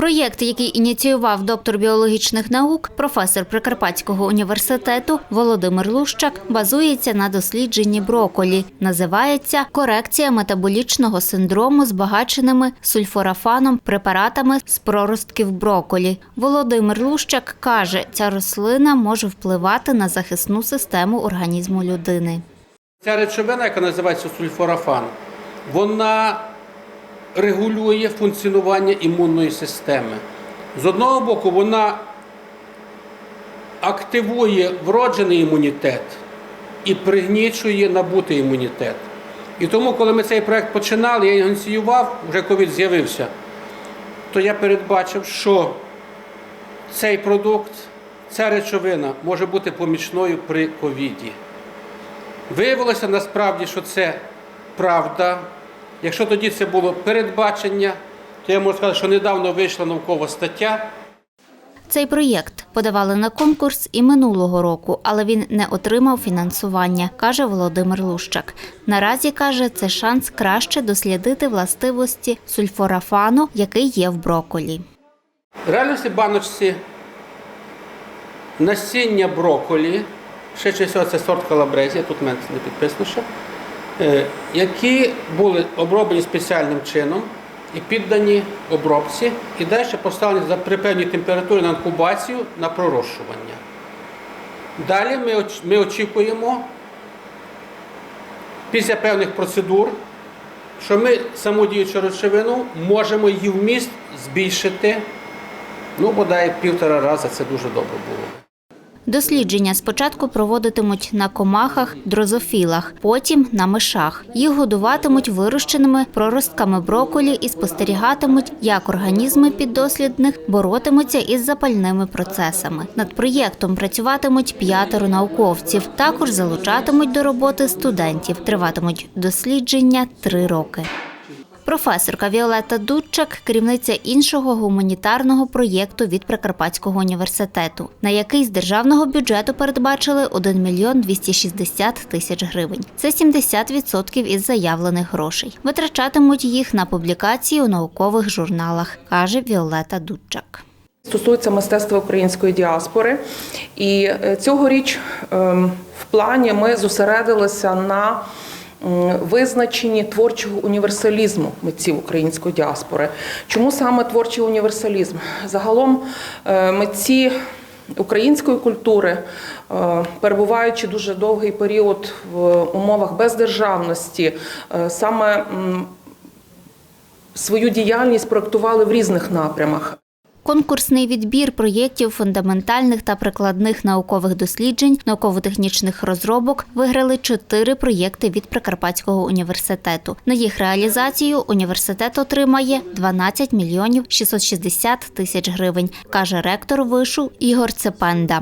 Проєкт, який ініціював доктор біологічних наук, професор Прикарпатського університету Володимир Лущак, базується на дослідженні броколі. Називається корекція метаболічного синдрому збагаченими сульфорафаном препаратами з проростків броколі. Володимир Лущак каже, ця рослина може впливати на захисну систему організму людини. Ця речовина, яка називається сульфорафан, вона регулює функціонування імунної системи. З одного боку, вона активує вроджений імунітет і пригнічує набутий імунітет. І тому, коли ми цей проект починали, я ініціював, вже ковід з'явився, то я передбачив, що цей продукт, ця речовина може бути помічною при ковіді. Виявилося насправді, що це правда. Якщо тоді це було передбачення, то я можу сказати, що недавно вийшла наукова стаття. Цей проєкт подавали на конкурс і минулого року, але він не отримав фінансування, каже Володимир Лущак. Наразі каже, це шанс краще дослідити властивості сульфорафану, який є в броколі. В реальності баночці насіння броколі, ще чи це сорт калабрезія, тут мене не підписано ще, які були оброблені спеціальним чином і піддані обробці, і далі поставлені при певній температурі на інкубацію на пророщування. Далі ми очікуємо після певних процедур, що ми саму діючу речовину можемо її вміст збільшити Ну, бодай півтора рази це дуже добре було. Дослідження спочатку проводитимуть на комахах, дрозофілах, потім на мишах. Їх годуватимуть вирощеними проростками броколі і спостерігатимуть, як організми піддослідних боротимуться із запальними процесами. Над проєктом працюватимуть п'ятеро науковців. Також залучатимуть до роботи студентів. Триватимуть дослідження три роки. Професорка Віолетта Дудчак – керівниця іншого гуманітарного проєкту від Прикарпатського університету, на який з державного бюджету передбачили 1 мільйон 260 тисяч гривень. Це 70% із заявлених грошей. Витрачатимуть їх на публікації у наукових журналах, каже Віолетта Дудчак. Стосується мистецтва української діаспори, і е, цьогоріч ем, в плані ми зосередилися на визначенні творчого універсалізму митців української діаспори. Чому саме творчий універсалізм? Загалом е, митці української культури, е, перебуваючи дуже довгий період в умовах бездержавності, е, саме свою діяльність проектували в різних напрямах. Конкурсний відбір проєктів фундаментальних та прикладних наукових досліджень, науково-технічних розробок виграли чотири проєкти від Прикарпатського університету. На їх реалізацію університет отримає 12 мільйонів 660 тисяч гривень, каже ректор вишу Ігор Цепенда.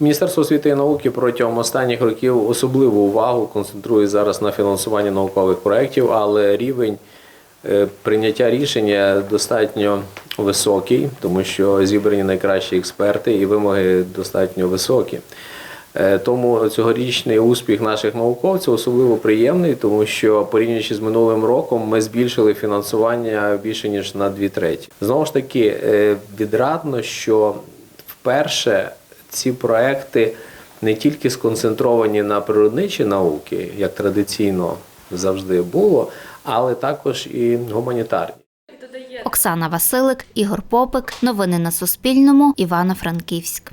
Міністерство освіти і науки протягом останніх років особливу увагу концентрує зараз на фінансуванні наукових проєктів, але рівень е, прийняття рішення достатньо високий, тому що зібрані найкращі експерти і вимоги достатньо високі. Е, Тому цьогорічний успіх наших науковців особливо приємний, тому що порівнюючи з минулим роком, ми збільшили фінансування більше ніж на дві треті. Знову ж таки, е, відрадно, що вперше ці проекти не тільки сконцентровані на природничі науки, як традиційно завжди було, але також і гуманітарні. Оксана Василик, Ігор Попик. Новини на Суспільному. Івано-Франківськ.